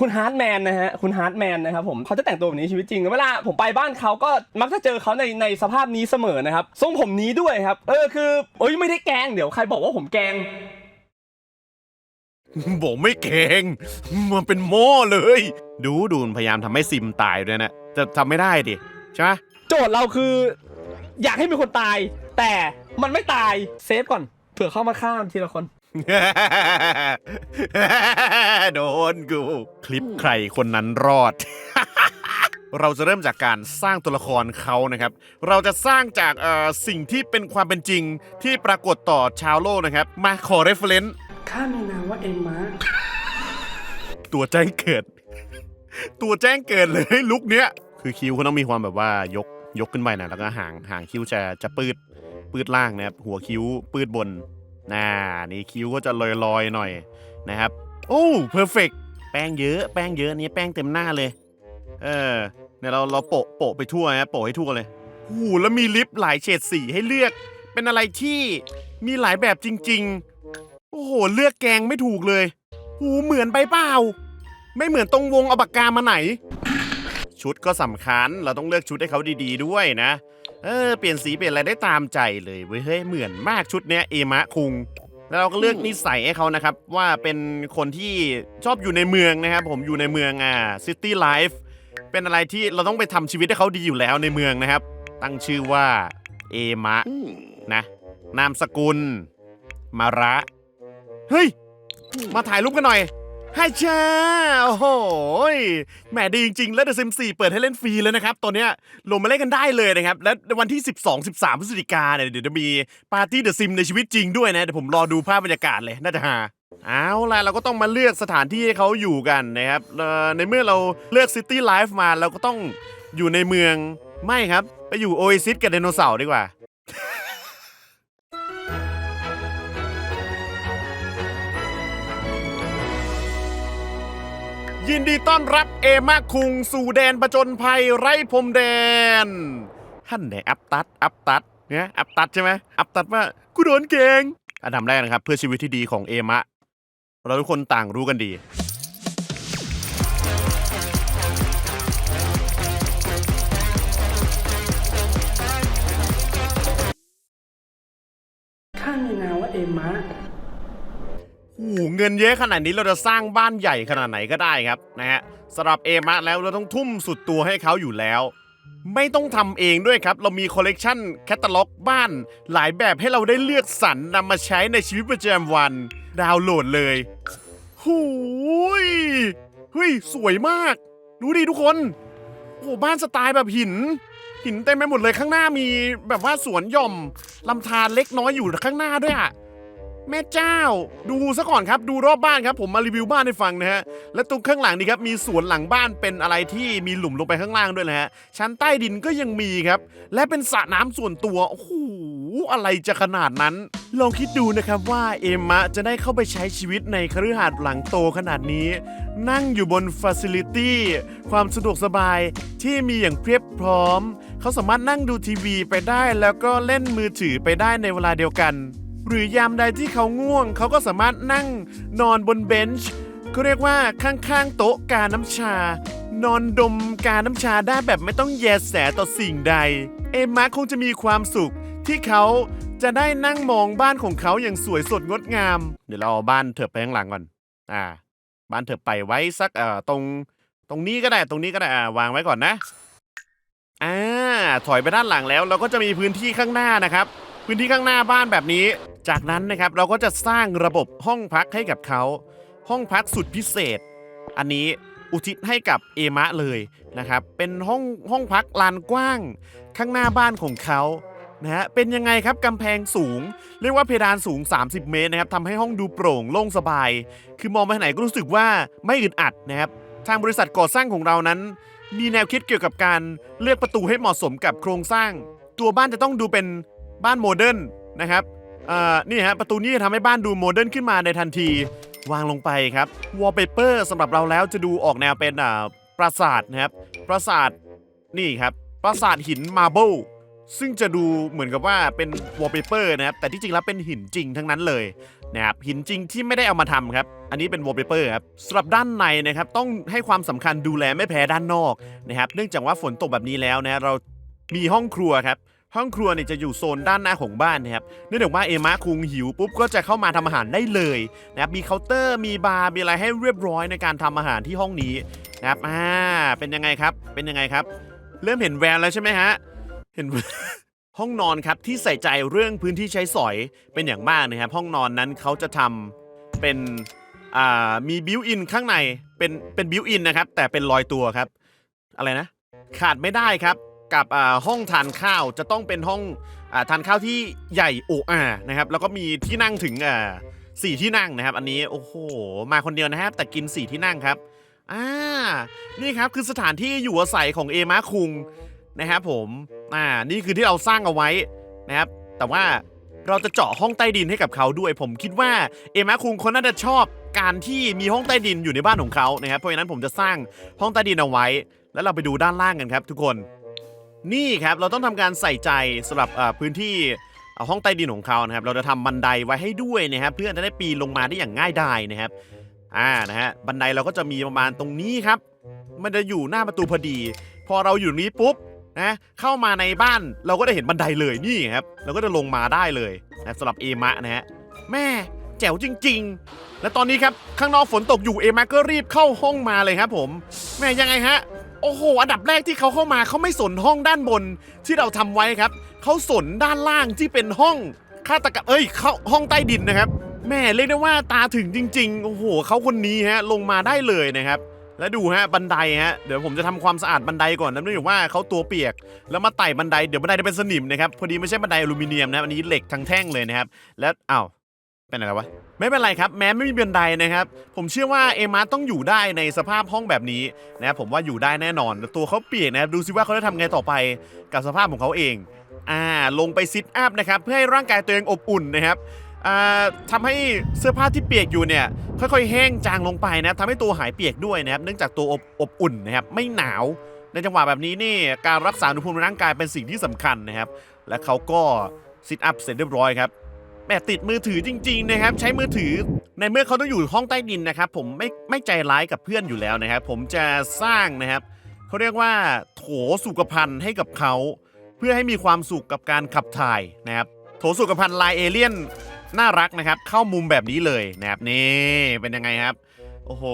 คุณฮาร์ดแมนนะฮะ คุณฮาร์ดแมนนะครับผมเขาจะแต่งตัวแบบนี้ชีวิตจริง เวลาผมไปบ้านเขาก็มักจะเจอเขาในในสภาพนี้เสมอนะครับ ทรงผมนี้ด้วยครับ เออคือเอ้ยไม่ได้แกล้งเดี๋ยวใครบอกว่าผมแกล้งบอกไม่เก่งมันเป็นโม่เลย ดูดูมันพยายามทำให้ซิมตายด้วยนะจะทำไม่ได้ดิใช่ไหมโจทย์เราคือ อยากให้มีคนตาย แต่มันไม่ตายเซฟก่อนเผื่อเข้ามาฆ่ามันทีละคน โดนกู คลิปใครคนนั้นรอด เราจะเริ่มจากการสร้างตัวละครเขานะครับ เราจะสร้างจากเอ่อสิ่งที่เป็นความเป็นจริงที่ปรากฏต่อชาวโลกนะครับ มาขอเรฟเฟรนซ์ข้ามีนามว่าเอ็มมาตัวแจ้งเกิด ตัวแจ้งเกิดเลยลุกเนี้ย คือคิ้วเขาต้องมีความแบบว่ายกยกขึ้นไปนะแล้วก็ห่างห่างคิ้วจะจะปืดปืดล่างนะครับหัวคิ้วปืดบน น่านี่คิ้วก็จะลอยลอยๆหน่อยนะครับ โอ้เพอร์เฟกแป้งเยอะแป้งเยอะนี่แป้งเต็มหน้าเลย เออเนี่ยเราเราโปะโปะไปทั่วนะโปะให้ทั่วเลยโอ้แล้วมีลิปหลายเฉดสีให้เลือก เป็นอะไรที่มีหลายแบบจริง ๆ โอ้โหเลือกแกงไม่ถูกเลยหูเหมือนไปเปล่า ไม่เหมือนตรงวงเอาปากกามาไหน ชุดก็สำคัญเราต้องเลือกชุดให้เขาดี ๆ ด้วยนะ เออเปลี่ยนสีเปลี่ยนอะไรได้ตามใจเลยเว้ยเฮ้ยเหมือนมากชุดเนี้ยเอมะคุง แล้วเราก็เลือกนิสัยให้เขานะครับ ว่าเป็นคนที่ชอบอยู่ในเมืองนะครับ ผมอยู่ในเมืองอ่าซิตี้ไลฟ์เป็นอะไรที่เราต้องไปทำชีวิตให้เขาดีอยู่แล้วในเมืองนะครับ ตั้งชื่อว่าเอมะนะนามสกุล มาระ เฮ้ย มาถ่ายรูปกันหน่อย ให้จ้าโอ้โหยแหมดีจริงๆ แล้ว The Sims 4เปิดให้เล่นฟรีเลยนะครับตอนเนี้ยลงมาเล่นกันได้เลยนะครับ และวันที่ 12 13พฤศจิกาเนี่ยเดี๋ยวจะมีปาร์ตี้ The Sim ในชีวิตจริงด้วยนะ เดี๋ยวผมรอดูภาพบรรยากาศเลยน่าจะฮาเอาล่ะเราก็ต้องมาเลือกสถานที่ให้เขาอยู่กันนะครับเอ่อในเมื่อเราเลือก City Life มาเราก็ต้องอยู่ในเมืองไม่ครับ ไปอยู่โอเอซิสกับไดโนเสาร์ดีกว่า ยินดีต้อนรับเอมาคุงสู่แดนประจนภัยไร้พรมแดนท่านไหนอัปตัดอัปตัดเนี่ยอัปตัดใช่ไหมอัปตัดว่ากูโดนเกงอันดับแรกนะครับ เพื่อชีวิตที่ดีของเอมะ เราทุกคนต่างรู้กันดี อ้เงินเยอะขนาดนี้เราจะสร้างบ้านใหญ่ขนาดไหนก็ได้ครับนะฮะสำหรับเอมะแล้วเราต้องทุ่มสุดตัวให้เขาอยู่แล้ว ไม่ต้องทำเองด้วยครับ เรามีคอลเลกชันแคตตาล็อกบ้านหลายแบบให้เราได้เลือกสรรนำมาใช้ในชีวิตประจำวัน ดาวน์โหลดเลยหูยเฮ้ยสวยมาก ดูดิทุกคนโอ้บ้านสไตล์แบบหิน หินเต็มไปหมดเลยข้างหน้ามีแบบว่าสวนหย่อมลำธารเล็กน้อยอยู่ข้างหน้าด้วยอะ แม่เจ้า ดูซะก่อนครับดูรอบบ้านครับ ผมมารีวิวบ้านให้ฟังนะฮะและตรงข้างหลังนี่ครับมีสวนหลังบ้านเป็นอะไรที่มีหลุมลงไปข้างล่างด้วยนะฮะชั้นใต้ดินก็ยังมีครับ และเป็นสระน้ำส่วนตัวโอ้โหอะไรจะขนาดนั้น ลองคิดดูนะครับว่าเอมมะจะได้เข้าไปใช้ชีวิตในคฤหาสน์หลังโตขนาดนี้ นั่งอยู่บนฟ a ซิลิตี้ความสะดวกสบายที่มีอย่างเพียบพร้อม เขาสามารถนั่งดูทีวีไปได้แล้วก็เล่นมือถือไปได้ในเวลาเดียวกัน หรือยามใดที่เขาง่วง เขาก็สามารถนั่งนอนบนเบนช์เขาเรียกว่าข้างๆโต๊ะกาน้ำชา นอนดมกาน้ำชาได้แบบไม่ต้องแยแสต่อสิ่งใด เอมมาคงจะมีความสุขที่เขาจะได้นั่งมองบ้านของเขาอย่างสวยสดงดงาม เดี๋ยวเราเอาบ้านเถิบไปข้างหลังก่อน อ่า บ้านเถิบไปไว้สักเอ่อตรงตรงนี้ก็ได้ตรงนี้ก็ได้อ่าวางไว้ก่อนนะอ่าถอยไปด้านหลังแล้ว เราก็จะมีพื้นที่ข้างหน้านะครับ พื้นที่ข้างหน้าบ้านแบบนี้ จากนั้นนะครับเราก็จะสร้างระบบห้องพักให้กับเขา ห้องพักสุดพิเศษ อันนี้อุทิศให้กับเอมะเลยนะครับ เป็นห้องห้องพักลานกว้าง ข้างหน้าบ้านของเขานะฮะเป็นยังไงครับกำแพงสูง เรียกว่าเพดานสูง 30 เมตรนะครับทำให้ห้องดูโปร่งโล่งสบาย คือมองไปไหนก็รู้สึกว่าไม่อึดอัดนะครับทางบริษัทก่อสร้างของเรานั้น มีแนวคิดเกี่ยวกับการเลือกประตูให้เหมาะสมกับโครงสร้าง ตัวบ้านจะต้องดูเป็น บ้านโมเดิร์นนะครับเอ่อนี่ฮะประตูนี้จะทำให้บ้านดูโมเดิร์นขึ้นมาในทันทีวางลงไปครับวอลเปเปอร์สำหรับเราแล้วจะดูออกแนวเป็นอ่าปราสาทนะครับ ปราสาทนี่ครับ ปราสาทหินมาร์เบิลซึ่งจะดูเหมือนกับว่าเป็นวอลเปเปอร์นะครับ แต่ที่จริงแล้วเป็นหินจริงทั้งนั้นเลยนะครับหินจริงที่ไม่ได้เอามาทำครับ อันนี้เป็นวอลเปเปอร์ครับสำหรับด้านในนะครับต้องให้ความสำคัญดูแลไม่แพ้ด้านนอกนะครับ เนื่องจากว่าฝนตกแบบนี้แล้วนะเรามีห้องครัวครับ ห้องครัวเนี่ยจะอยู่โซนด้านหน้าของบ้านนะครับ เนื่องจากว่าเอมาคุงหิวปุ๊บก็จะเข้ามาทำอาหารได้เลยนะครับ มีเคาน์เตอร์ มีบาร์ มีอะไรให้เรียบร้อยในการทำอาหารที่ห้องนี้นะครับ อ่า เป็นยังไงครับ เป็นยังไงครับ เริ่มเห็นแววแล้วใช่ไหมฮะ เห็นห้องนอนครับที่ใส่ใจเรื่องพื้นที่ใช้สอยเป็นอย่างมากนะครับ ห้องนอนนั้นเขาจะทำเป็น อ่า มีบิวอินข้างใน เป็น เป็นบิวอินนะครับ แต่เป็นรอยตัวครับ อะไรนะ ขาดไม่ได้ครับ กับห้องทานข้าวจะต้องเป็นห้องอทานข้าวที่ใหญ่โออานะครับแล้วก็มีที่นั่งถึงสี่ที่นั่งนะครับ อันนี้โอ้โหมาคนเดียวนะครับ แต่กินสี่ที่นั่งครับอ่านี่ครับคือสถานที่อยู่อาศัยของเอมาคุงนะครับผมอ่านี่คือที่เราสร้างเอาไว้นะครับ แต่ว่าเราจะเจาะห้องใต้ดินให้กับเขาด้วย ผมคิดว่าเอมาคุงคนน่าจะชอบการที่มีห้องใต้ดินอยู่ในบ้านของเขานะครับเพราะฉะนั้นผมจะสร้างห้องใต้ดินเอาไว้ แล้วเราไปดูด้านล่างกันครับ ทุกคน นี่ครับเราต้องทำการใส่ใจสำหรับพื้นที่ห้องใต้ดินของเขานะครับ เราจะทำบันไดไว้ให้ด้วยนะครับ เพื่อจะได้ปีนลงมาได้อย่างง่ายดายนะครับ อ่านะฮะบันไดเราก็จะมีประมาณตรงนี้ครับ มันจะอยู่หน้าประตูพอดี พอเราอยู่นี้ปุ๊บนะเข้ามาในบ้านเราก็ได้เห็นบันไดเลยนี่ครับ เราก็จะลงมาได้เลยนะสำหรับเอมะนะฮะแม่แจ๋วจริง ๆ และตอนนี้ครับข้างนอกฝนตกอยู่เอมะก็รีบเข้าห้องมาเลยครับผม แม่ยังไงฮะ โอ้โห อันดับแรกที่เขาเข้ามาเขาไม่สนห้องด้านบนที่เราทำไว้ครับ เขาสนด้านล่างที่เป็นห้องฆาตกรรมเอ้ยเขาห้องใต้ดินนะครับ แม่เรียกได้ว่าตาถึงจริง ๆ โอ้โหเขาคนนี้ฮะลงมาได้เลยนะครับ แล้วดูฮะบันไดฮะเดี๋ยวผมจะทำความสะอาดบันไดก่อนนะเนื่องจากว่าเขาตัวเปียก แล้วมาไต่บันไดเดี๋ยวบันไดจะเป็นสนิมนะครับพอดีไม่ใช่บันไดอลูมิเนียมนะอันนี้เหล็กทั้งแท่งเลยนะครับ แล้วอ้าว เป็นอะไรวะ ไม่เป็นไรครับ แม้ไม่มีเบันไดนะครับ ผมเชื่อว่าเอมาต้องอยู่ได้ในสภาพห้องแบบนี้นะครับผมว่าอยู่ได้แน่นอนแต่ตัวเขาเปียกนะครับดูซิว่าเขาจะทำไงต่อไปกับสภาพของเขาเองอ่าลงไปซิทอัพนะครับเพื่อให้ร่างกายตัวเองอบอุ่นนะครับอ่าทำให้เสื้อผ้าที่เปียกอยู่เนี่ยค่อยๆ แห้งจางลงไปนะทำให้ตัวหายเปียกด้วยนะครับเนื่องจากตัวอบอบอุ่นนะครับไม่หนาว ในจังหวะแบบนี้นี่การรักษาอุณหภูมิร่างกายเป็นสิ่งที่สำคัญนะครับ และเขาก็ซิทอัพเสร็จเรียบร้อยครับ แม่ติดมือถือจริง ๆ นะครับ ใช้มือถือ ในเมื่อเขาต้องอยู่ห้องใต้ดินนะครับ ผมไม่ไม่ใจร้ายกับเพื่อนอยู่แล้วนะครับ ผมจะสร้างนะครับเขาเรียกว่าโถสุขภัณฑ์ให้กับเขา เพื่อให้มีความสุขกับการขับถ่ายนะครับ โถสุขภัณฑ์ลายเอเลี่ยนน่ารักนะครับ เข้ามุมแบบนี้เลยนะครับนี่เป็นยังไงครับ โอ้โห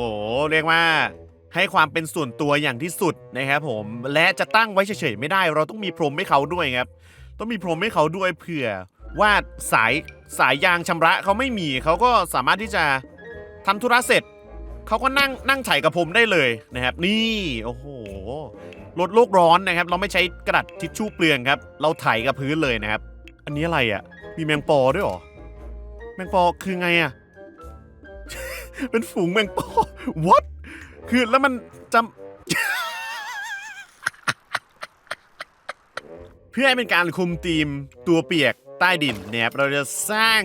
เรียกว่าให้ความเป็นส่วนตัวอย่างที่สุดนะครับผมและจะตั้งไว้เฉยๆไม่ได้ เราต้องมีพรมให้เขาด้วยครับ ต้องมีพรมให้เขาด้วยเผื่อ ว่าสายสายยางชำระเขาไม่มีเขาก็สามารถที่จะทำธุระเสร็จเขาก็นั่งนั่งไถกับผมได้เลยนะครับ นี่โอ้โหลดโลกร้อนนะครับ เราไม่ใช้กระดาษทิชชู่เปลืองครับ เราไถกับพื้นเลยนะครับ อันนี้อะไรอะ่ะ มีแมงปอด้วยหรอแมงปอคือไงอะ เป็นฝูงแมงปอ what คือแล้วมันจำเพื่อให้เป็นการคุมทีมตัวเปียก ใต้ดินนะครับเราจะสร้าง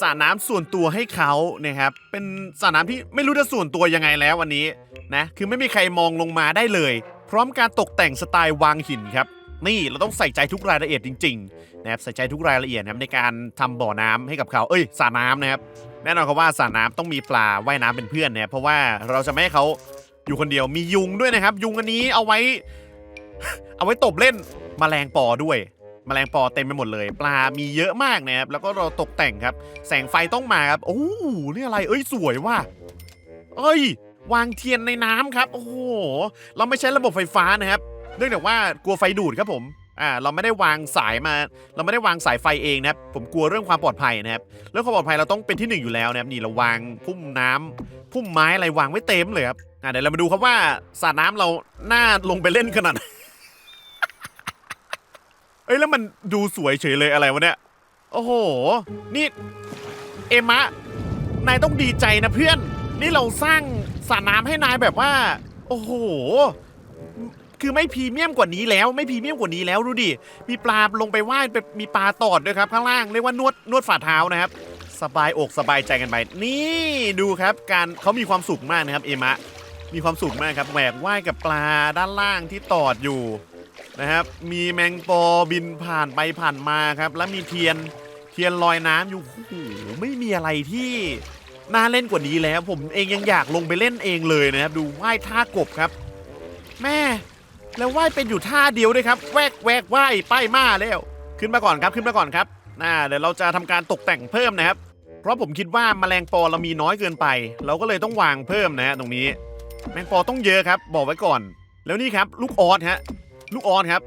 สระน้ำส่วนตัวให้เขานะครับ เป็นสระน้ำที่ไม่รู้จะส่วนตัวยังไงแล้ววันนี้นะคือไม่มีใครมองลงมาได้เลย พร้อมการตกแต่งสไตล์วางหินครับ นี่เราต้องใส่ใจทุกรายละเอียดจริงๆนะครับใส่ใจทุกรายละเอียดนะครับในการทำบ่อน้ำให้กับเขาเอ้ยสระน้ำนะครับแน่นอนครับว่าสระน้ำต้องมีปลาว่ายน้ำเป็นเพื่อนนะเพราะว่าเราจะไม่ให้เขาอยู่คนเดียวมียุงด้วยนะครับ ยุงอันนี้เอาไว้ เอาไว้ตบเล่นมแมลงปอด้วย แมลงปอเต็มไปหมดเลย ปลามีเยอะมากนะครับ แล้วก็เราตกแต่งครับ แสงไฟต้องมาครับ โอ้โหนี่อะไร เอ้ย สวยว่ะ เอ้ย วางเทียนในน้ำครับ โอ้โห เราไม่ใช้ระบบไฟฟ้านะครับ เนื่องจากว่ากลัวไฟดูดครับผม อ่า เราไม่ได้วางสายมา เราไม่ได้วางสายไฟเองนะครับ ผมกลัวเรื่องความปลอดภัยนะครับ เรื่องความปลอดภัยเราต้องเป็นที่หนึ่งอยู่แล้วนะครับ นี่เราวางพุ่มน้ำพุ่มไม้อะไรวางไว้เต็มเลยครับ อ่าเดี๋ยวเรามาดูครับว่าสระน้ำเราหน้าลงไปเล่นขนาดไหน เอ้ยแล้วมันดูสวยเฉยเลยอะไรวะเนี่ย โอ้โห นี่ เอมะ นายต้องดีใจนะเพื่อน นี่เราสร้างสระน้ำให้นายแบบว่า โอ้โห คือไม่พรีเมียมกว่านี้แล้ว ไม่พรีเมียมกว่านี้แล้วดูดิ มีปลาลงไปว่ายเป็นมีปลาตอดด้วยครับข้างล่างเรียกว่านวดนวดฝ่าเท้านะครับ สบายอกสบายใจกันไป นี่ดูครับ การเขามีความสุขมากนะครับเอมะ มีความสุขมากครับแหวกว่ายกับปลาด้านล่างที่ตอดอยู่ นะครับ มีแมงปอบินผ่านไปผ่านมาครับ แล้วมีเทียนเทียนลอยน้ำอยู่โอ้โหไม่มีอะไรที่น่าเล่นกว่านี้แล้วผมเองยังอยากลงไปเล่นเองเลยนะครับ ดูว่ายท่ากบครับ แม่ แล้วว่ายเป็นอยู่ท่าเดียวด้วยครับ แวกแวกว่ายป้ายมาแล้วขึ้นมาก่อนครับขึ้นมาก่อนครับน่าเดี๋ยวเราจะทำการตกแต่งเพิ่มนะครับ เพราะผมคิดว่าแมลงปอเรามีน้อยเกินไป เราก็เลยต้องวางเพิ่มนะฮะตรงนี้ แมงปอต้องเยอะครับ บอกไว้ก่อน แล้วนี่ครับ ลูกออสฮะ ลูกออสครับ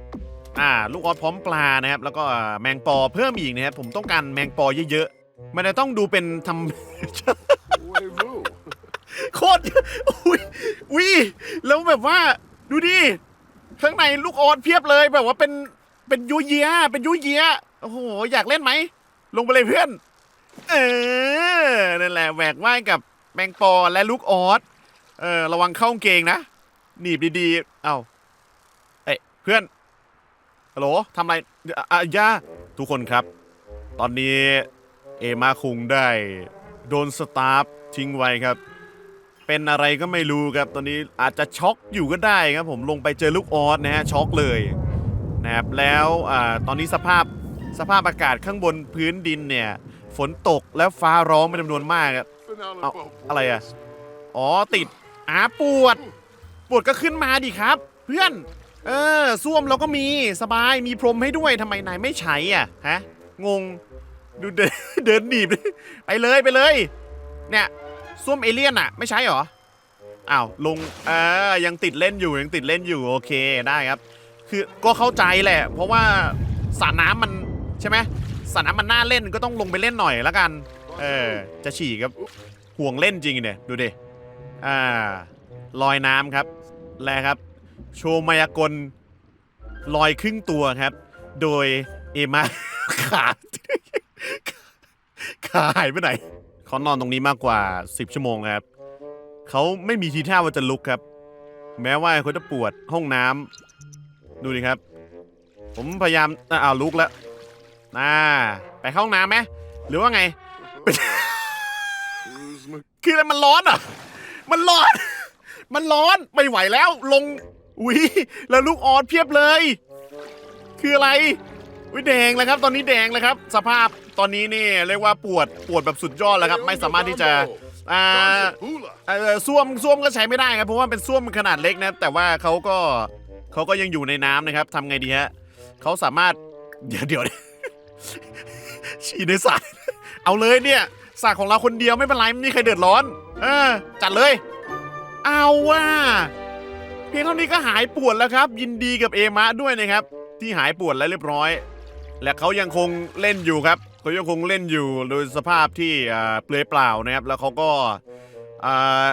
อ่าลูกออสพร้อมปลานะครับ แล้วก็แมงปอเพิ่มอีกนะครับผมต้องการแมงปอเยอะๆมันจะต้องดูเป็นทำโคตรอุ้ยอุ้ยแล้วแบบว่าดูดิข้างในลูกออดเพียบเลยแบบว่าเป็นเป็นยูเยียเป็นยูเยียโอ้โหอยากเล่นไหมลงไปเลยเพื่อน เออนั่นแหละแหวกว่ายกับแมงปอและลูกออสเออระวังเข้ากางเกงนะหนีบดีๆ เอ้าเอ้ยเพื่อนฮัลโหลทำอะไรอะย่าทุกคนครับ ตอนนี้เอมาคุงได้โดนสตาฟทิ้งไว้ครับ เป็นอะไรก็ไม่รู้ครับ ตอนนี้อาจจะช็อกอยู่ก็ได้ครับ ผมลงไปเจอลูกออสนะฮะช็อกเลยนะครับแล้วอ่าตอนนี้สภาพสภาพอากาศข้างบนพื้นดินเนี่ย ฝนตกแล้วฟ้าร้องเป็นจำนวนมากครับเอาอะไรอะ อ๋อติดอาปวด ปวดก็ขึ้นมาดิครับ เพื่อน เออส้วมเราก็มีสบายมีพรมให้ด้วยทำไมนายไม่ใช้อะฮะงงดูเดินเดินหนีบไปเลยไปเลย เนี่ยส้วมเอเลี่ยนอะ ไม่ใช้หรออ้าวลงเออยังติดเล่นอยู่ยังติดเล่นอยู่โอเคได้ครับ คือก็เข้าใจแหละ เพราะว่าสระน้ำมันใช่ไหมสระน้ำมันน่าเล่นก็ต้องลงไปเล่นหน่อยแล้วกัน เออจะฉี่ครับห่วงเล่นจริงเนี่ยดูดิอ่าลอยน้ำครับแลครับ โชว์มายากลลอยครึ่งตัวครับ โดยเอมาขาขาหายไปไหนเขานอนตรงนี้มากกว่า 10 ชั่วโมงครับเขาไม่มีทีท่าว่าจะลุกครับ แม้ว่าเขาจะปวดห้องน้ำดูดิครับ ผมพยายามอ้าวลุกแล้วน่าไปเข้าห้องน้ำไหมหรือว่าไง คืออะไรมันร้อนอะ มันร้อน มันร้อน ไม่ไหวแล้วลง อุ้ยแล้วลูกออดเพียบเลย คืออะไรอุ้ยแดงแล้วครับ ตอนนี้แดงแล้วครับ สภาพตอนนี้นี่เรียกว่าปวดปวดแบบสุดยอดแล้วครับ ไม่สามารถที่จะอ่าเออส้วมส้วมก็ใช้ไม่ได้ครับเพราะว่าเป็นส้วมขนาดเล็กนะ แต่ว่าเขาก็เขาก็ยังอยู่ในน้ำนะครับทำไงดีฮะเขาสามารถเดี๋ยวเดี๋ยวฉี่ในสระเอาเลยเนี่ยสระของเราคนเดียวไม่เป็นไรไม่มีใครเดือดร้อน เออ จัดเลย เอาว่า เพียงเท่านี้ก็หายปวดแล้วครับ ยินดีกับเอมะด้วยนะครับ ที่หายปวดแล้วเรียบร้อย และเขายังคงเล่นอยู่ครับเขายังคงเล่นอยู่โดยสภาพที่อ่าเปลือยเปล่านะครับ แล้วเขาก็อ่า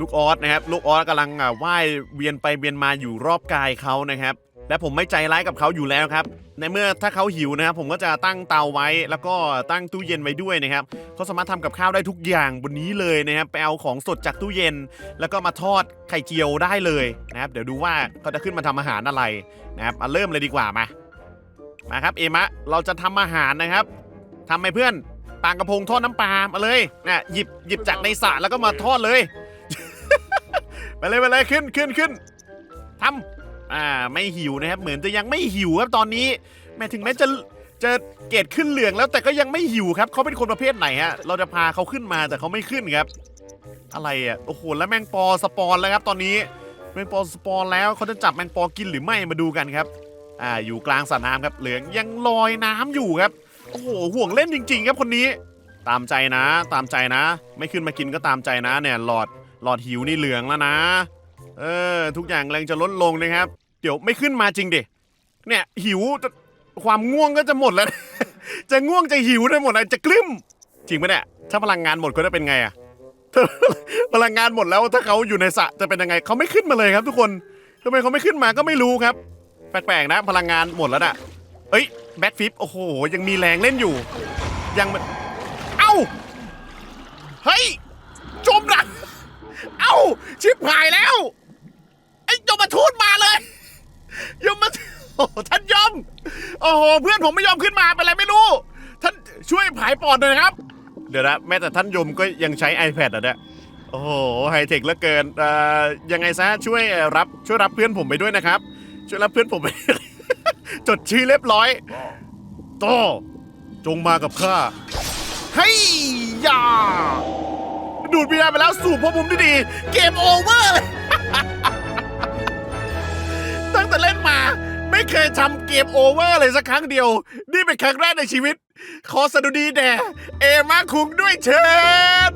ลูกออสนะครับ ลูกออสกำลังอ่าว่ายเวียนไปเวียนมาอยู่รอบกายเขานะครับ และผมไม่ใจร้ายกับเขาอยู่แล้วครับ ในเมื่อถ้าเขาหิวนะครับ ผมก็จะตั้งเตาไว้ แล้วก็ตั้งตู้เย็นไว้ด้วยนะครับเขาสามารถทำกับข้าวได้ทุกอย่างบนนี้เลยนะครับไปเอาของสดจากตู้เย็น แล้วก็มาทอดไข่เจียวได้เลยนะครับ เดี๋ยวดูว่าเขาจะขึ้นมาทำอาหารอะไรนะครับมาเริ่มเลยดีกว่ามามาครับเอมะเราจะทำอาหารนะครับทำให้เพื่อนปลากระพงทอดน้ำปลามาเลยนะหยิบหยิบจากในสระแล้วก็มาทอดเลย ไปเลยไปเลยขึ้นขึ้นขึ้นทำ อ่าไม่หิวนะครับ เหมือนจะยังไม่หิวครับตอนนี้ แม้ถึงแม้จะจะเกรดขึ้นเหลืองแล้วแต่ก็ยังไม่หิวครับเขาเป็นคนประเภทไหนฮะเราจะพาเขาขึ้นมาแต่เขาไม่ขึ้นครับ อะไรอะโอ้โหแล้วแมงปอสปอนแล้วครับ ตอนนี้แมงปอสปอนแล้วเขาจะจับแมงปอกินหรือไม่มาดูกันครับ อ่าอยู่กลางสระน้ำครับเหลืองยังลอยน้ำอยู่ครับโอ้โหห่วงเล่นจริง ๆ ครับคนนี้ ตามใจนะ ตามใจนะ ไม่ขึ้นมากินก็ตามใจนะเนี่ยหลอดหลอดหิวนี่เหลืองแล้วนะ เออ ทุกอย่างแรงจะลดลงนะครับ เดี๋ยวไม่ขึ้นมาจริงดิเนี่ย หิวความง่วงก็จะหมดแล้ว จะง่วงจะหิวได้หมดเลยจะกลิ้ม จริงไหมเนี่ยถ้าพลังงานหมดก็จะเป็นไงอะถ้าพลังงานหมดแล้วถ้าเขาอยู่ในสระจะเป็นยังไงเขาไม่ขึ้นมาเลยครับ ทุกคนทำไมเขาไม่ขึ้นมาก็ไม่รู้ครับ แปลกๆนะ พลังงานหมดแล้วน่ะ เอ้ยแบ็คฟิปโอ้โห ยังมีแรงเล่นอยู่ ยังมัน เอ้า เฮ้ย จมนะเอ้า ชิบหายแล้ว ไอ้ยมมาทูดมาเลยยมมาโอ้โหท่านยม โอ้โห เพื่อนผมไม่ยอมขึ้นมาเป็นไรไม่รู้ ท่านช่วยผายปอดหน่อยนะครับ เดี๋ยวนะแม้แต่ท่านยมก็ยังใช้ iPad อะเนี่ยโอ้โหไฮเทคเหลือเกินเอ่อยังไงซะช่วยรับช่วยรับเพื่อนผมไปด้วยนะครับ ช่วยรับเพื่อนผมไป จดชื่อเรียบร้อยโตจงมากับข้าเฮ้ยยาดูดวิญญาณไปแล้วสู่ภพภูมิที่ดี เกมโอเวอร์ มา ไม่เคยทำเกมโอเวอร์เลยสักครั้งเดียว นี่เป็นครั้งแรกในชีวิต ขอสดุดีแด่เอมาคุงด้วยเชิญ